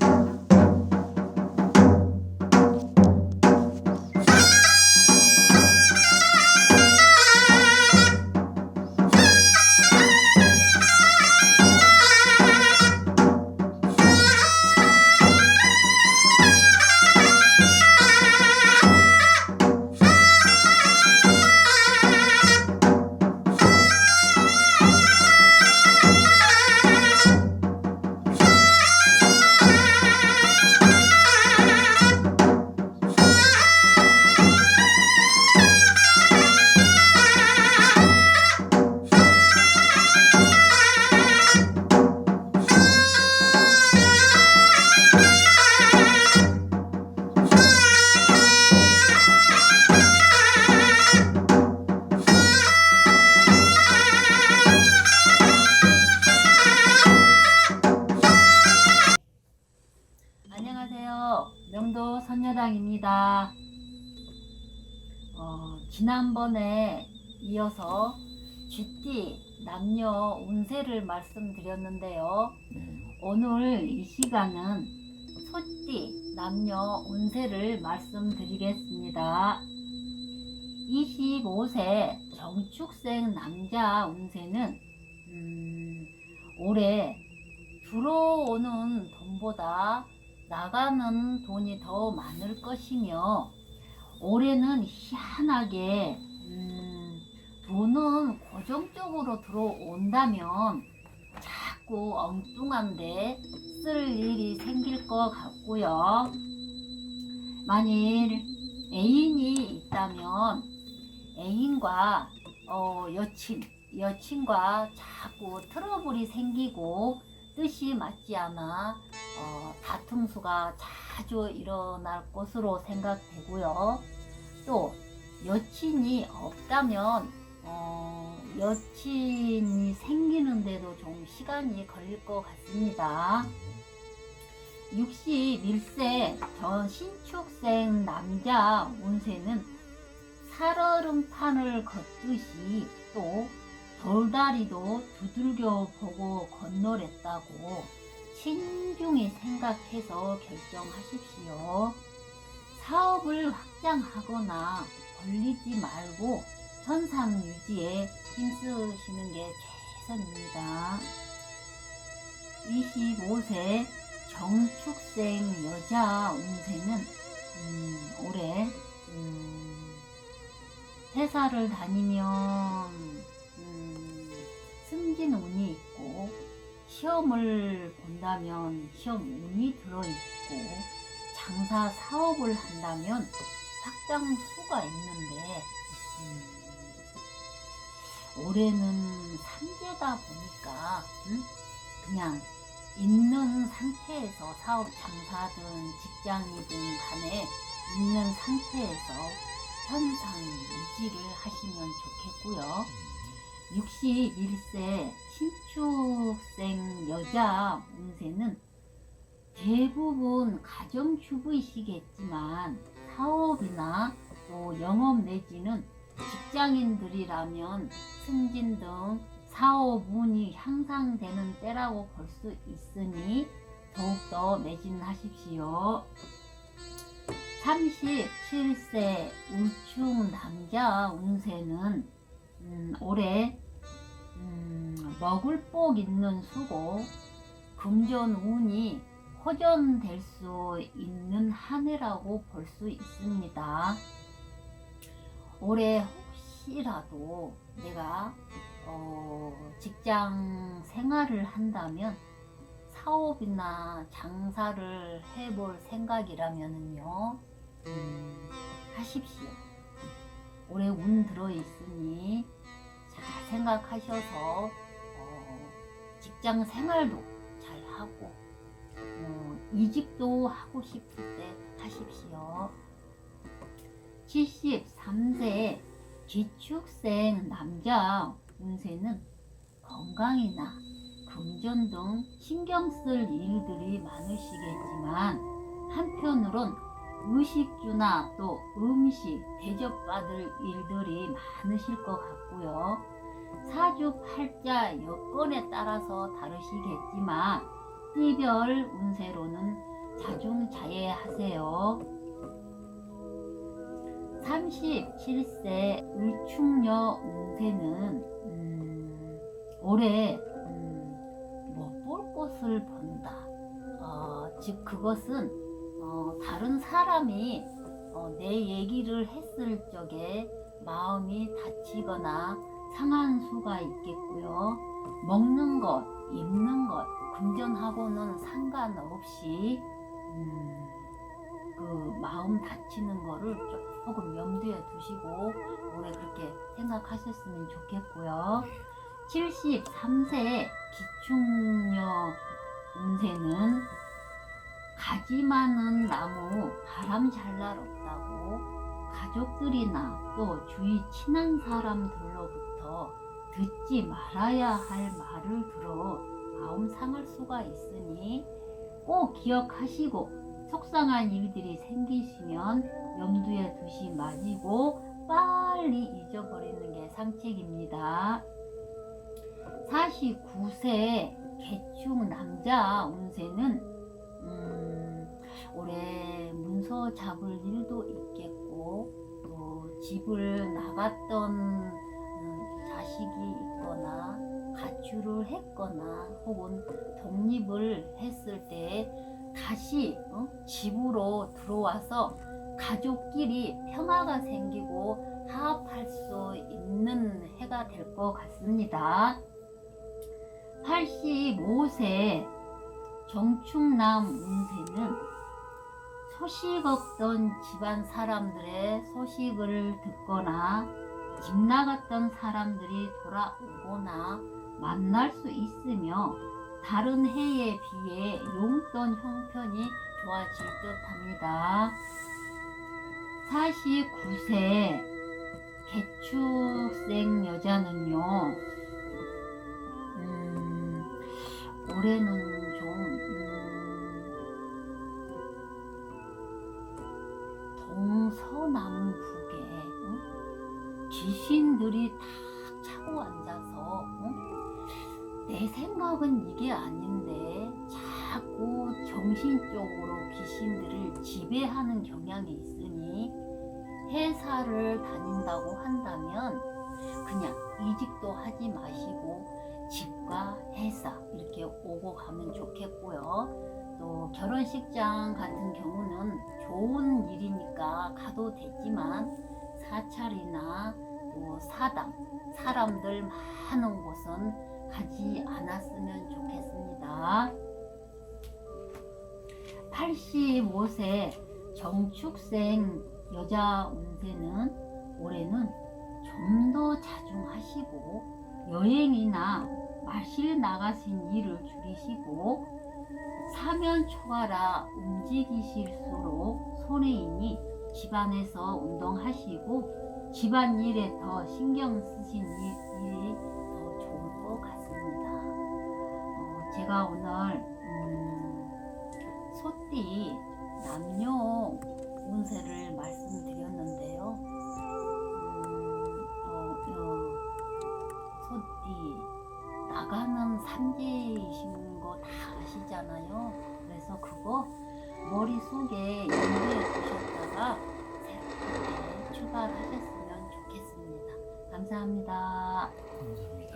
안녕 지난번에 이어서 쥐띠 남녀 운세를 말씀드렸는데요. 네. 오늘 이 시간은 소띠 남녀 운세를 말씀드리겠습니다. 25세 정축생 남자 운세는 음, 올해 들어오는 돈보다 나가는 돈이 더 많을 것이며 올해는 희한하게 음, 돈은 고정적으로 들어온다면 자꾸 엉뚱한데 쓸 일이 생길 것 같고요. 만일 애인이 있다면 애인과 어, 여친, 여친과 자꾸 트러블이 생기고 뜻이 맞지 않아 어, 다툼수가 자주 일어날 것으로 생각되고요. 또 여친이 없다면 어, 여친이 생기는데도 좀 시간이 걸릴 것 같습니다. 61세 전 신축생 남자 운세는 살얼음판을 걷듯이 또 돌다리도 두들겨 보고 건너랬다고 신중히 생각해서 결정하십시오. 사업을 확장하거나 벌리지 말고 현상 유지에 힘쓰시는 게 최선입니다. 25세 정축생 여자 운세는 음, 올해 음, 회사를 다니면 음, 승진 운이 있고 시험을 본다면 시험 운이 들어있고 장사 사업을 한다면 확장수가 있는데 음, 올해는 삼재다 보니까 음, 그냥 있는 상태에서 사업 장사든 직장이든 간에 있는 상태에서 현상 유지를 하시면 좋겠고요. 61세 신축생 여자 운세는 대부분 가정주부이시겠지만 사업이나 또 영업 내지는 직장인들이라면 승진 등 사업 운이 향상되는 때라고 볼 수 있으니 더욱더 매진하십시오. 37세 울충 남자 운세는 음, 올해 음, 먹을 복 있는 수고 금전 운이 호전될 수 있는 한 해라고 볼 수 있습니다. 올해 혹시라도 내가 어, 직장 생활을 한다면 사업이나 장사를 해볼 생각이라면요 음, 하십시오. 올해 운 들어 있으니 잘 생각하셔서 어, 직장 생활도 이직도 하고 싶을 때 하십시오. 73세 기축생 남자 운세는 건강이나 금전 등 신경 쓸 일들이 많으시겠지만 한편으론 의식주나 또 음식 대접받을 일들이 많으실 것 같고요. 사주팔자 여건에 따라서 다르시겠지만 띠별 운세로는 자중자애하세요. 37세 을충녀 운세는 음, 올해 음, 뭐볼 것을 본다. 어, 즉 그것은 어, 다른 사람이 어, 내 얘기를 했을 적에 마음이 다치거나 상한 수가 있겠고요. 먹는 것, 입는 것, 금전하고는 상관없이 음, 그 마음 다치는 거를 조금 염두에 두시고 올해 그렇게 생각하셨으면 좋겠고요. 73세 기충녀 운세는 가지 많은 나무 바람 잘 날 없다고 가족들이나 또 주위 친한 사람들로부터 듣지 말아야 할 말을 들어 마음 상할 수가 있으니 꼭 기억하시고 속상한 일들이 생기시면 염두에 두시 마시고 빨리 잊어버리는 게 상책입니다. 49세 개축 남자 운세는 음, 올해 문서 잡을 일도 있겠고 또 집을 나갔던 음, 자식이 있거나 가출을 했거나 혹은 독립을 했을 때 다시 어? 집으로 들어와서 가족끼리 평화가 생기고 화합할 수 있는 해가 될 것 같습니다. 85세 정충남 운세는 소식 없던 집안 사람들의 소식을 듣거나 집 나갔던 사람들이 돌아오거나 만날 수 있으며 다른 해에 비해 용돈 형편이 좋아질 듯 합니다. 49세 개축생 여자는요, 음, 올해는 좀, 음, 동서남북에 응? 귀신들이 탁 차고 앉아서 응? 내 생각은 이게 아닌데 자꾸 정신적으로 귀신들을 지배하는 경향이 있으니 회사를 다닌다고 한다면 그냥 이직도 하지 마시고 집과 회사 이렇게 오고 가면 좋겠고요. 또 결혼식장 같은 경우는 좋은 일이니까 가도 되지만 사찰이나 또 사당 사람들 많은 곳은 가지 않았으면 좋겠습니다. 85세 정축생 여자 운세는 올해는 좀 더 자중하시고 여행이나 마실 나가신 일을 줄이시고 사면 초과라 움직이실수록 손해이니 집안에서 운동하시고 집안 일에 더 신경 쓰신 일이 더 좋을 것 같습니다. 어, 제가 오늘 음, 소띠 남녀 운세를 말씀드렸는데요. 음, 어, 어, 소띠 나가는 삼재이신 거 다 아시잖아요. 그래서 그거 머릿속에 염두에 두셨다가 새롭게 좋겠습니다. 감사합니다. 감사합니다.